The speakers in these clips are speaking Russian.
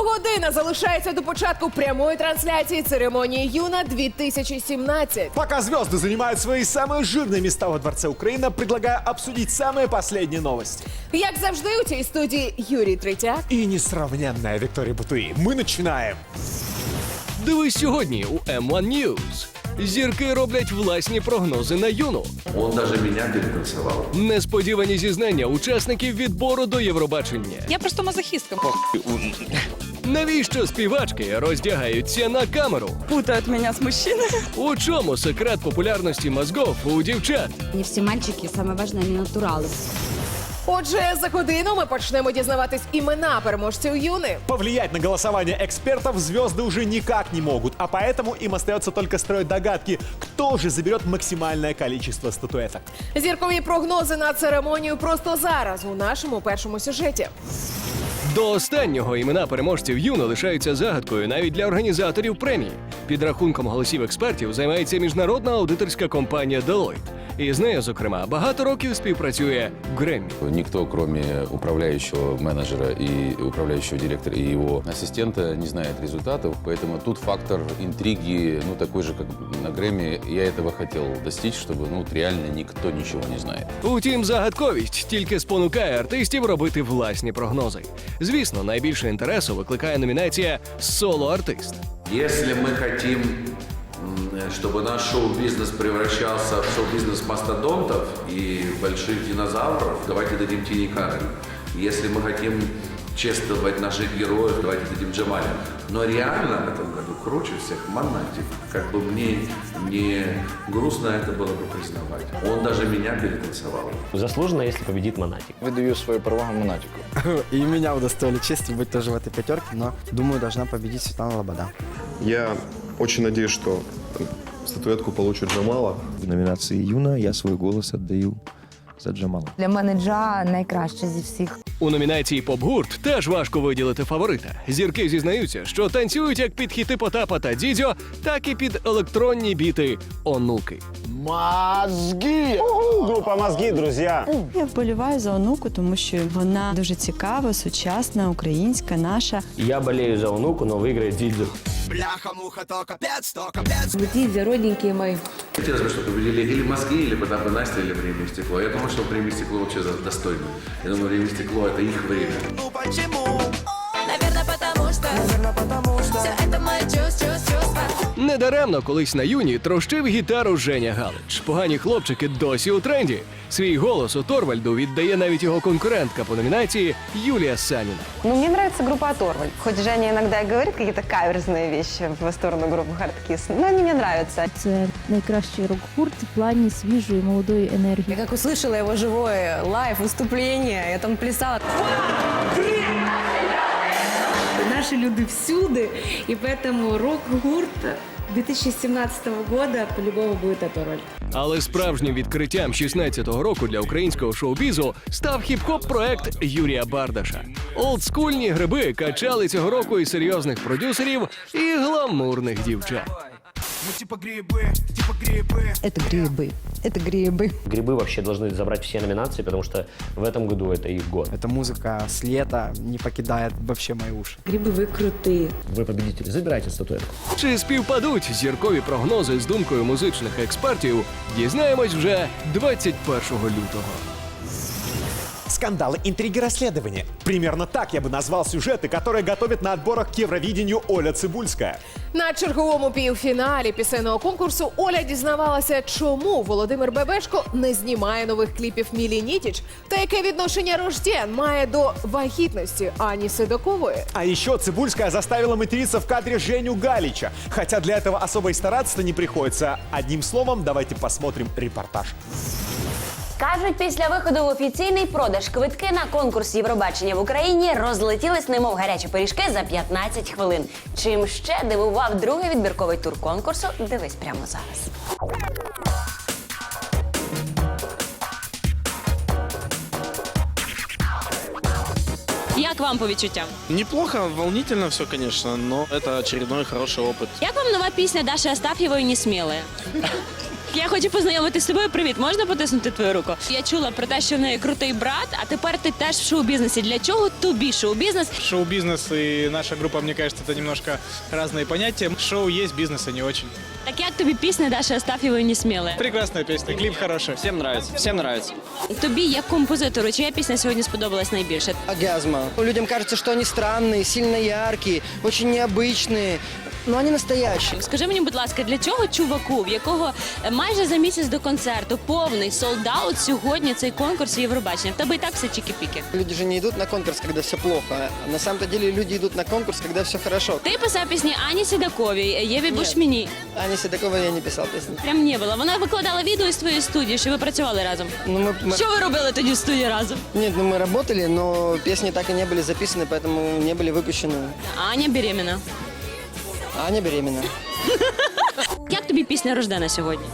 година залишається до початку прямої трансляції церемонії Юна 2017. Пока звезды занимают свои самые жирные места во Дворце Украина, предлагаю обсудить самые последние новости. Як завжди, у цій студії Юрій Третяк. И несравненная Виктория Бутуи. Мы начинаем. Дивись сьогодні у M1 News. Зірки роблять власні прогнози на юну. Он даже меня перетанцевал. Несподівані зізнання учасників відбору до Євробачення. Я просто мазохистка. Навіщо співачки роздягаються на камеру? Путают меня с мужчиной. У чому секрет популярності мозгов у дівчат? Не все мальчики, самое важное, они натуралы. Отже, за годину ми почнемо дізнаватись імена переможців Юни. Повлиять на голосование экспертов звезды уже никак не могут, а поэтому им остается только строить догадки, кто же заберет максимальное количество статуэток. Зіркові прогнози на церемонію просто зараз у нашому першому сюжеті. До останнього імена переможців юно лишаються загадкою навіть для організаторів премії. Підрахунком голосів експертів займається міжнародна аудиторська компанія Deloitte. І з нею, зокрема, багато років співпрацює Греммі. Никто, кроме управляющего менеджера и управляющего директора и его ассистента, не знает результатов. Поэтому тут фактор интриги, ну, такой же, как на Грэмми. Я этого хотел достичь, чтобы, ну, вот реально никто ничего не знает. Утім, загадковість тільки спонукає артистів робити власні прогнози. Звісно, найбільше інтересу викликає номінація Соло-артист. Если мы хотим, м, чтобы наш шоу-бизнес превращался в шоу-бизнес мастодонтов и больших динозавров, давайте дадим Тине Кароль. Если мы хотим чествовать наших героев, давайте дадим Джамале. Но реально в этом году круче всех Монатик. Как бы мне не грустно это было бы признавать. Он даже меня перетанцевал. Заслуженно, если победит Монатик. Выдаю свою перевагу Монатику. И меня удостоили чести быть тоже в этой пятерке, но думаю, должна победить Светлана Лобода. Я очень надеюсь, что статуэтку получит Джамала. В номінації Юна я свій голос віддаю за Джамала. Для мене Джа найкраще зі всіх. У номінації Поп-гурт теж важко виділити фаворита. Зірки зізнаються, що танцюють як під хіти Потапа та Дідьо, так і під електронні біти онуки. Группа «Мозги», друзья. Я вболіваю за онуку, тому що вона дуже цікава, сучасна, українська, наша. Я болею за онуку, но выиграет Дидзю. Дідзя, родненькі мої. Хотелось бы, чтобы победили или мозги, или Потап и Настя, или время и стекло. Я думаю, что время и стекло вообще за- достойно. Я думаю, время и стекло это их время. Наверное, Недаремно колись на юні трощив гітару Женя Галич. Погані хлопчики досі у тренді. Свій голос у Торвальду віддає навіть його конкурентка по номінації Юлія Саніна. Ну, мне нравится группа Оторваль. Хоть Женя иногда и говорит какие-то каверзные вещи в сторону группы Hardkiss, но они мне нравятся. Це найкращий рок-гурт в плані свіжої молодої енергії. Я как услышала его живое лайв выступление, я там плясала. Наші люди всюди, і поэтому рок-гурт 2017 года по-любому буде роль. Але справжнім відкриттям 16-го року для українського шоу-бізу став хіп-хоп проект Юрія Бардаша. Олдскульні гриби качали цього року і серйозних продюсерів, і гламурних дівчат. Это грибы. Это грибы. Грибы вообще должны забрать все номинации, потому что в этом году это их год. Эта музыка с лета не покидает вообще мои уши. Гриби ви крути. Вы победители, забирайте статуэтку. Чи співпадуть зіркові прогнози з думкою музичних експертів? Дізнаємось вже 21 лютого. Скандалы, интриги, расследования. Примерно так я бы назвал сюжеты, которые готовит на отборах к Евровидению Оля Цибульская. На черговому півфіналі пісенного конкурсу Оля дізнавалася, чому Володимир Бебешко не знімає нових кліпів Мілі Нітіч та яке відношення Рождєн має до вагітності Ані Седокової. А еще Цибульская заставила материться в кадре Женю Галича. Хотя для этого особо и стараться не приходится. Одним словом, давайте посмотрим репортаж. Кажуть, після виходу в офіційний продаж квитки на конкурс Євробачення в Україні розлетілись немов гарячі пиріжки за 15 хвилин. Чим ще дивував другий відбірковий тур конкурсу, дивись прямо зараз. Як вам по відчуттям? Неплохо, волнительно все, конечно, но это очередной хороший опыт. Як вам нова пісня Даши Астафьєвої «Несміле»? Я хочу познайомитися з тобою. Привіт, можна потиснути твою руку? Я чула про те, що в неї крутий брат, а тепер ти теж в шоу-бізнесі. Для чого тобі шоу-бізнес? Шоу-бизнес и наша группа, мне кажется, это немножко разные понятия. Шоу есть, бизнес и не очень. Так як тобі пісня Даші Астафєвої не сміли? Прекрасная песня, клип хороший. Всем нравится, всем нравится. Тобі як композитору, чия пісня сьогодні сподобалась найбільше? Оргазма. Людям кажется, что они странные, сильно яркие, очень необычные, но они настоящие. Скажи мені, будь ласка, для чого чуваку, в якого е, майже за місяць до концерту повний солдаут сьогодні цей конкурс Євробачення? В тебе і так все чіки-піки. Люди же не идут на конкурс, когда все плохо. А на самом-то деле люди идут на конкурс, когда все хорошо. Ти писав пісні Ані Сідаковій, Єві Бушміні. Ани Седокова я не писал песни. Прям не було. Вона викладала відео із твоєї студії, що ви працювали разом. Ну, мы, мы- Що ви робили тоді в студії разом? Нет, ну мы работали, но песни так и не были записаны, поэтому не были выпущены. Аня беременна. Аня беременна. Як тобі пісня рождена сьогодні?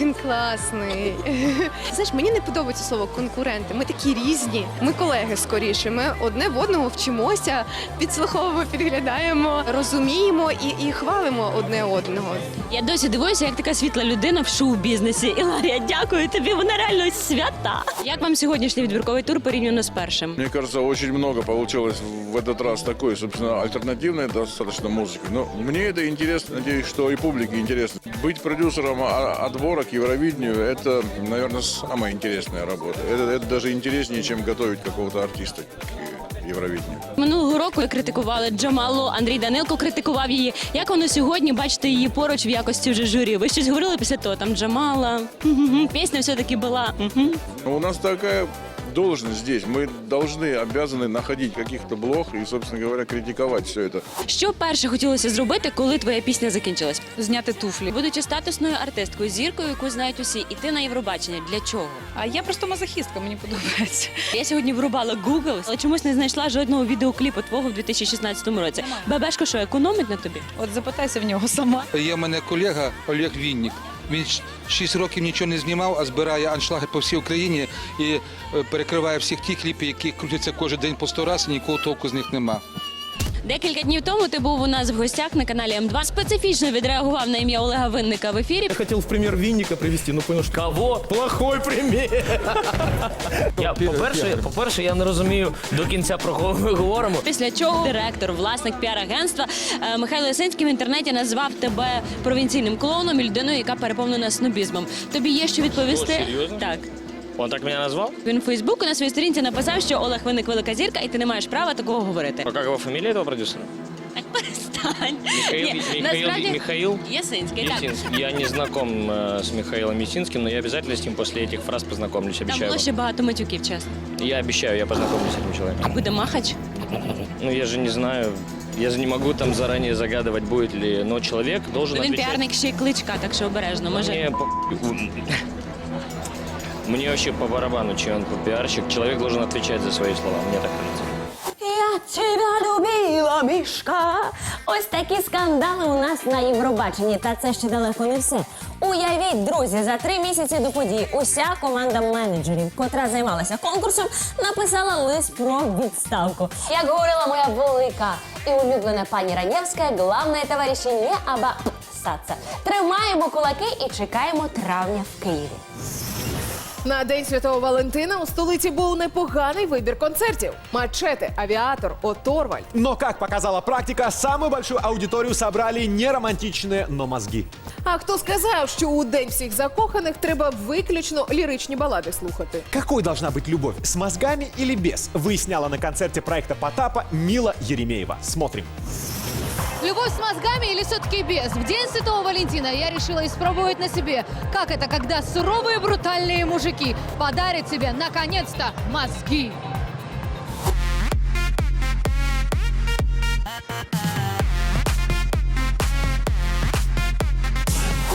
Він класний. Знаєш, мені не подобається слово конкуренти. Ми такі різні. Ми колеги скоріше. Ми одне в одного вчимося, підслуховуємо, підглядаємо, розуміємо і, і хвалимо одне одного. Я досі дивуюся, як така світла людина в шоу-бізнесі. Іларія, дякую тобі, вона реально свята. Як вам сьогоднішній відбірковий тур порівняно з першим? Мне кажется, очень много получилось в этот раз такой, собственно, альтернативной достаточно музыки. Но мне это интересно, надеюсь, что и публике интересно. Быть продюсером а- отбора к Евровидению – это, наверное, самая интересная работа. Это, это даже интереснее, чем готовить какого-то артиста к Евровидению. Минулого року ви критикували Джамалу, Андрій Данилко критикував її. Як воно сьогодні бачите її поруч в якості вже журі? Ви щось говорили після того? Там Джамала, Мгм. пісня все-таки була. Мгм. Но у нас такая должность здесь. Мы должны, обязаны находить каких-то блох и, собственно говоря, критиковать все это. Що перше хотілося зробити, коли твоя пісня закінчилась? Зняти туфлі. Будучи статусною артисткою, зіркою, яку знають усі, іти на Євробачення. Для чого? А я просто мазохістка, мені подобається. Я сьогодні врубала Google, але чомусь не знайшла жодного відеокліпу твого в 2016 році. Бабешко, що економить на тобі? От запитайся в нього сама. Є в мене колега Олег Вінник. Він 6 років нічого не знімав, а збирає аншлаги по всій Україні і е, перекриває всіх ті кліпи, які крутяться кожен день по 100 разів, і нікого толку з них нема. Декілька днів тому ти був у нас в гостях на каналі М2. Специфічно відреагував на ім'я Олега Винника в ефірі. Я хотел в пример Винника привести, но понял, что... Кого? Плохой пример. Я, по-перше, по-перше, я не розумію до кінця про кого ми говоримо. Після чого директор, власник піар-агентства е, Михайло Ясинський в інтернеті назвав тебе провінційним клоуном і людиною, яка переповнена снобізмом. Тобі є що відповісти? Серйозно? Так. Он так мене назвав? Він у Фейсбуку на своїй сторінці написав, що Олег Винник велика зірка, і ти не маєш права такого говорити. А как его фамилия этого продюсера? Так перестань. Михаил, Ні, Михаил, насправді- Михаил Ясинський, так. Ясинский. Я не знаком э, с Михаилом Ясинским, но я обязательно с ним после этих фраз познакомлюсь, Там обещаю було вам. ще багато матюків, чесно. Я обещаю, я познакомлюсь с этим человеком. Буде махач. Ну, я же не знаю, я же не могу там заранее загадывать, будет ли, но человек должен Ну, він отвечать. піарник ще й кличка, так що обережно. Може. Мне, по... Мне вообще по барабану, чей он пиарщик. Человек должен отвечать за свои слова, мне так кажется. Я тебе любила, мішка. Ось такі скандали у нас на Євробаченні. Та це ще далеко не все. Уявіть, друзі, за три місяці до подій уся команда менеджерів, котра займалася конкурсом, написала лист про відставку. Як говорила моя велика і улюблена пані Ранєвська, головне товариші не обоссаться. Тримаємо кулаки і чекаємо травня в Києві. На День Святого Валентина у столиці був непоганий вибір концертів: Мачете, Авіатор, Оторвальд. Но, как показала практика, самую большую аудиторию собрали не романтичные, но мозги. А хто сказав, що у день всіх закоханих треба виключно ліричні балади слухати? Какой должна быть любовь, с мозгами или без, выясняла на концерте проекта Потапа Мила Еремеева. Смотрим. Любовь с мозгами или все-таки без? В день Святого Валентина я решила испробовать на себе, как это, когда суровые брутальные мужики подарят тебе, наконец-то, мозги.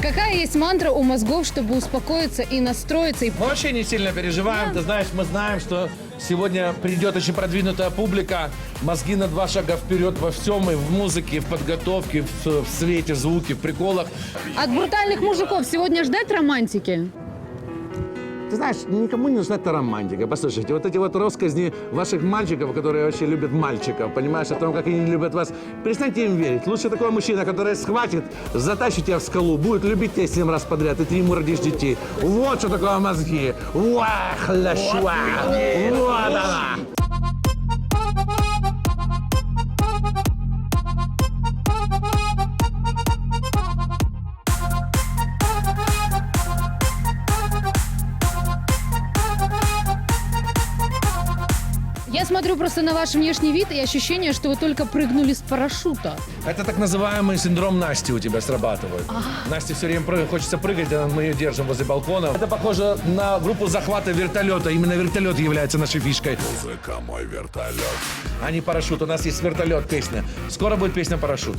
Какая есть мантра у мозгов, чтобы успокоиться и настроиться? И... Мы вообще не сильно переживаем. Ты знаешь, мы знаем, что сегодня придет очень продвинутая публика. Мозги на два шага вперед во всем, и в музыке, и в подготовке, в, в свете, звуке, в приколах. От брутальных мужиков сегодня ждать романтики? Ты знаешь, никому не нужна эта романтика. Послушайте, вот эти вот россказни ваших мальчиков, которые вообще любят мальчиков, понимаешь, о том, как они любят вас, перестаньте им верить. Лучше такой мужчина, который схватит, затащит тебя в скалу, будет любить тебя семь раз подряд, и ты ему родишь детей. Вот что такое мозги. Вах, ляшва. Вот она. Я смотрю просто на ваш внешний вид и ощущение, что вы только прыгнули с парашюта. Это так называемый синдром Насти у тебя срабатывает. Насте все время прыг- хочется прыгать, а мы ее держим возле балкона. Это похоже на группу захвата вертолета. Именно вертолет является нашей фишкой. Музыка мой вертолет. А не парашют. У нас есть вертолет песня. Скоро будет песня парашют.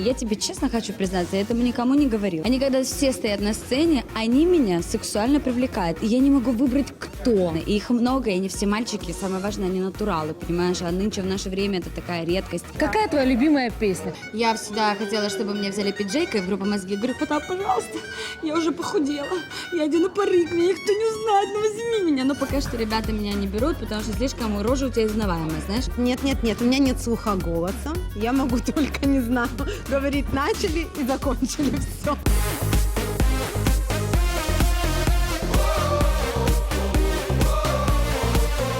Я тебе честно хочу признаться, я этому никому не говорила. Они когда все стоят на сцене, они меня сексуально привлекают. И я не могу выбрать, кто. И Их много, и не все мальчики. Самое важное, они натуралы, понимаешь? А нынче в наше время это такая редкость. Какая твоя любимая песня? Я всегда хотела, чтобы мне взяли пиджейка и в группу мозги. Говорю, Потап, пожалуйста, я уже похудела. Я одену парик, меня никто не узнает, ну возьми меня. Но пока что ребята меня не берут, потому что слишком рожа у тебя изнаваемая, знаешь? Нет, нет, нет, у меня нет слуха голоса. Я могу только, не знаю, говорить начали и закончили все.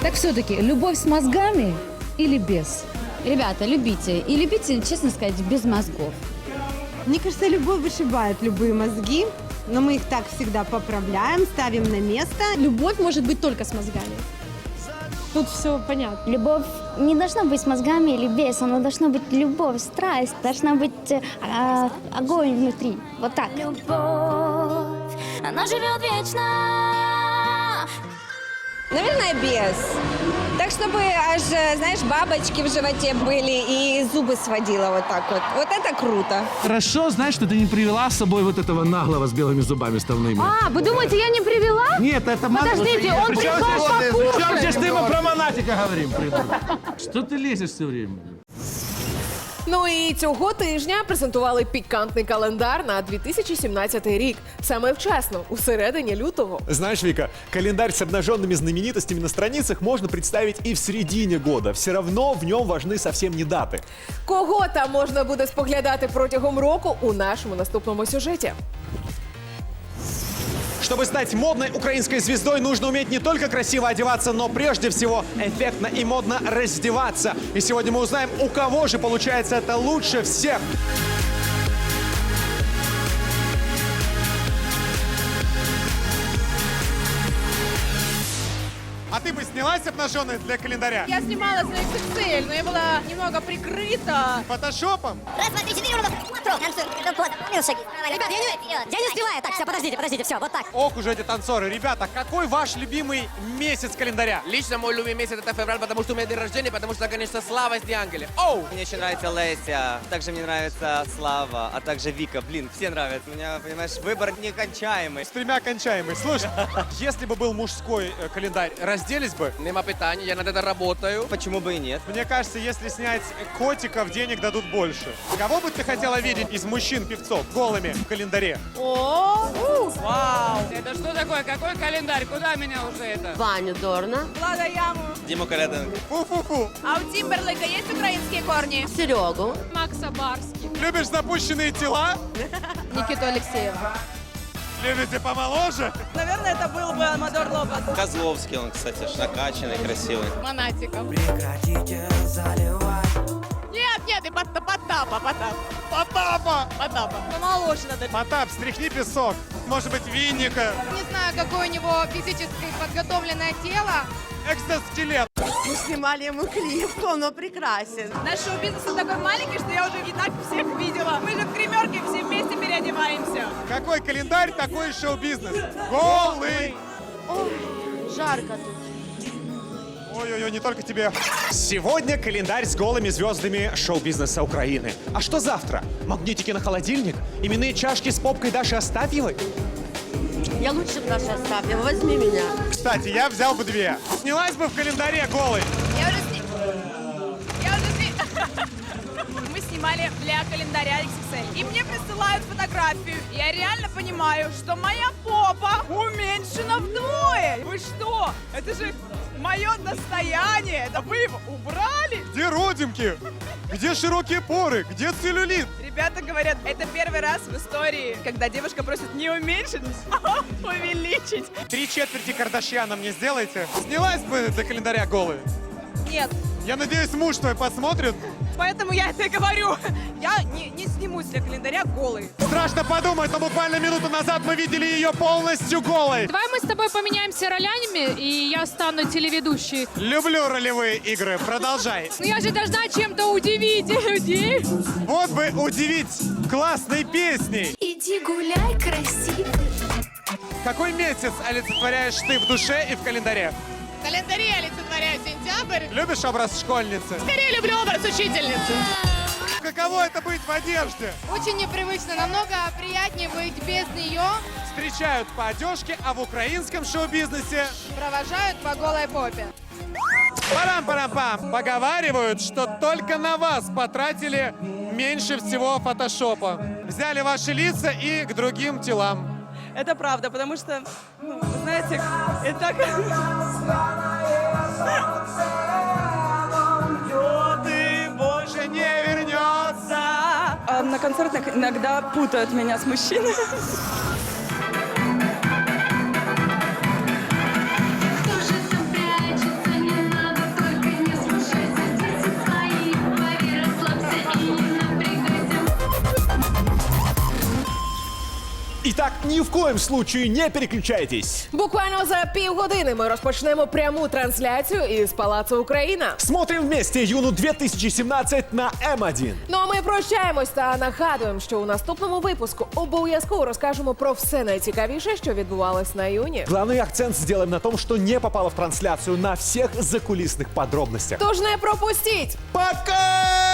Так все-таки, любовь с мозгами или без? Ребята, любите. И любите, честно сказать, без мозгов. Мне кажется, любовь вышибает любые мозги, но мы их так всегда поправляем, ставим на место. Любовь может быть только с мозгами. Тут все понятно. Любовь не должна быть с мозгами или без, она должна быть любовь, страсть, должна быть э, а, огонь внутри. Вот так. Любовь, она живет вечно. Наверное, без. Так, чтобы аж, знаешь, бабочки в животе были и зубы сводила вот так вот. Вот это круто. Хорошо, знаешь, что ты не привела с собой вот этого наглого с белыми зубами ставными. А, вы думаете, я не привела? Нет, это Подождите, он пришел покушать. причем здесь ты мы про монатика говорим, придурок? Что ты лезешь все время? Ну і цього тижня презентували пікантний календар на 2017 рік. Саме вчасно, у середині лютого. Знаешь, Вика, календарь с обнаженными знаменитостями на страницах можно представить и в середине года. Все равно в нем важны совсем не даты. Кого там можна буде споглядати протягом року у нашому наступному сюжеті? Чтобы стать модной украинской звездой, нужно уметь не только красиво одеваться, но прежде всего эффектно и модно раздеваться. И сегодня мы узнаем, у кого же получается это лучше всех. А ты бы снялась обнаженной для календаря? Я снималась на XXL, но я была немного прикрыта. Фотошопом? Раз, два, три, Ребят, я не, я не успеваю. Так, все, подождите, подождите, все, вот так. Ох уж эти танцоры. Ребята, какой ваш любимый месяц календаря? Лично мой любимый месяц это февраль, потому что у меня день рождения, потому что, конечно, Слава из Ангеле. Оу! Мне еще нравится Леся, также мне нравится Слава, а также Вика. Блин, все нравятся. У меня, понимаешь, выбор некончаемый. С тремя кончаемый. Слушай, если бы был мужской э, календарь, разделись бы? Нема питания, я над это работаю. Почему бы и нет? Мне кажется, если снять котиков, денег дадут больше. Кого бы ты хотела видеть из мужчин-певцов голыми в календаре? О, Вау! Это что такое? Какой календарь? Куда меня уже это? Ваню Дорна. Влада Яму. Дима Коляденко. Фу-фу-фу. А у Тимберлейка есть украинские корни? Серегу. Макса Барский. Любишь запущенные тела? Никиту Алексеева. Любите помоложе? Наверное, это был бы Амадор Лопес. Козловский, он, кстати, накачанный, красивый. Монатиков. Нет, нет, и Пот- Потапа, Потапа. Потапа! Потапа. Помоложе надо. Потап, стряхни песок. Может быть, винника. Не знаю, какое у него физически подготовленное тело. Экзоскелет. Мы снимали ему клип, он прекрасен. Наш шоу-бизнес он такой маленький, что я уже не так всех видела. Мы же в гримерке все вместе переодеваемся. Какой календарь, такой и шоу-бизнес. Голый! Жарко тут. Ой-ой-ой, не только тебе. Сегодня календарь с голыми звездами шоу-бизнеса Украины. А что завтра? Магнитики на холодильник? Именные чашки с попкой Даши Астафьевой? Я лучше Даша Остапьева, возьми меня. Кстати, я взял бы две. Снялась бы в календаре голой. Я уже сни... Я уже сни... снимали для календаря XXL. И мне присылают фотографию. Я реально понимаю, что моя попа уменьшена вдвое. Вы что? Это же мое достояние. Это вы его убрали? Где родинки? Где широкие поры? Где целлюлит? Ребята говорят, это первый раз в истории, когда девушка просит не уменьшить, а увеличить. Три четверти Кардашьяна мне сделайте. Снялась бы для календаря голой. Нет, Я надеюсь, муж твой посмотрит. Поэтому я это и говорю. Я не, не снимусь для календаря голой. Страшно подумать, но буквально минуту назад мы видели ее полностью голой. Давай мы с тобой поменяемся ролями, и я стану телеведущей. Люблю ролевые игры. Продолжай. Но я же должна чем-то удивить людей. Вот бы удивить классной песней. Иди гуляй красиво. Какой месяц олицетворяешь ты в душе и в календаре? В календаре я олицетворяю сентябрь. Любишь образ школьницы? Скорее люблю образ учительницы. Каково это быть в одежде? Очень непривычно, намного приятнее быть без нее. Встречают по одежке, а в украинском шоу-бизнесе Провожают по голой попе. Парам-парам-пам! Поговаривают, что только на вас потратили меньше всего фотошопа. Взяли ваши лица и к другим телам. Это правда, потому что, ну, знаете, это так... А на концертах иногда путают меня с мужчиной. Так, ні в коєм случаю не переключайтесь. Буквально за півгодини ми розпочнемо пряму трансляцію із Палацу Україна. Смотрим вместе Юну 2017 на М1. Ну а ми прощаємось та нагадуємо, що у наступному випуску обов'язково розкажемо про все найцікавіше, що відбувалось на юні. Главный акцент сделаем на том, что не попало в трансляцию на всех закулисных подробностях. Тож не пропустіть! Пока!